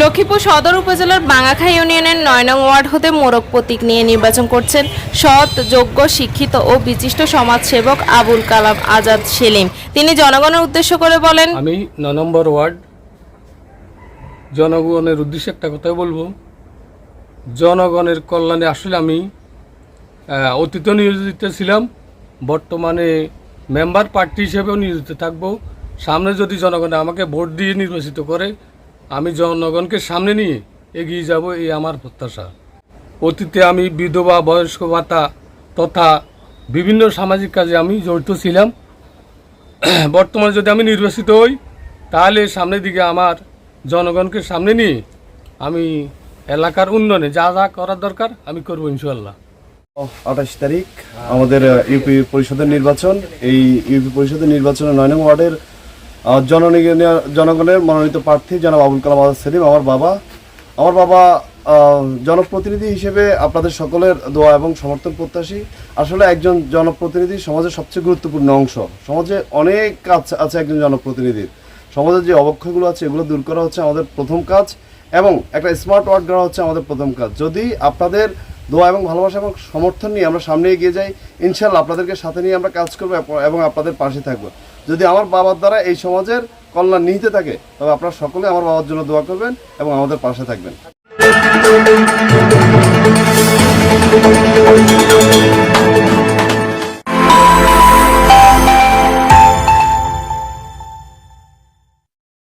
লক্ষ্মীপুর সদর উপজেলার বাঙাখাই ইউনিয়নের নয় নং ওয়ার্ড হতে মোরগ প্রতীক নিয়ে নির্বাচন করছেন সৎ, যোগ্য, শিক্ষিত ও বিশিষ্ট সমাজসেবক আবুল কালাম আজাদ সেলিম। তিনি জনগণের উদ্দেশ্য করে বলেন, আমি ন নম্বর ওয়ার্ড জনগণের উদ্দেশ্যে একটা কথা বলব। জনগণের কল্যাণে আসলে আমি অতীত নিয়োজিত ছিলাম, বর্তমানে মেম্বার পার্টি হিসেবেও নিয়োজিত থাকব। সামনে যদি জনগণ আমাকে ভোট দিয়ে নির্বাচিত করে আমি জনগণকে সামনে নিয়ে এগিয়ে যাব এই আমার প্রত্যাশা। অতীতে আমি বিধবা, বয়স্ক ভাতা তথা বিভিন্ন সামাজিক কাজে আমি জড়িত ছিলাম। বর্তমানে যদি আমি নির্বাচিত হই, তাহলে সামনের দিকে আমার জনগণকে সামনে নিয়ে আমি এলাকার উন্নয়নে যা যা করার দরকার আমি করব ইনশাল্লাহ আঠাশ তারিখ, আমাদের ইউপি পরিষদের নির্বাচন। এই ইউপি পরিষদের নির্বাচনে নয় নং ওয়ার্ডের জনগণের মনোনীত প্রার্থী জনাব আবুল কালাম আজাদ সেলিম, আমার বাবা। আমার বাবা জনপ্রতিনিধি হিসেবে আপনাদের সকলের দোয়া এবং সমর্থন প্রত্যাশী। আসলে একজন জনপ্রতিনিধি সমাজের সবচেয়ে গুরুত্বপূর্ণ অংশ। সমাজে অনেক কাজ আছে একজন জনপ্রতিনিধির। সমাজের যে অবক্ষয়গুলো আছে, এগুলো দূর করা হচ্ছে আমাদের প্রথম কাজ এবং একটা স্মার্ট ওয়ার্ড করা হচ্ছে আমাদের প্রথম কাজ। যদি আপনাদের দোয়া এবং ভালোবাসা এবং সমর্থন নিয়ে আমরা সামনে এগিয়ে যাই, ইনশাল্লাহ আপনাদেরকে সাথে নিয়ে আমরা কাজ করব এবং আপনাদের পাশে থাকব। যদি আমার বাবার দ্বারা এই সমাজের কল্যাণ নিতে থাকে, তবে আপনারা সকলে আমার বাবার জন্য দোয়া করবেন এবং আমাদের পাশে থাকবেন।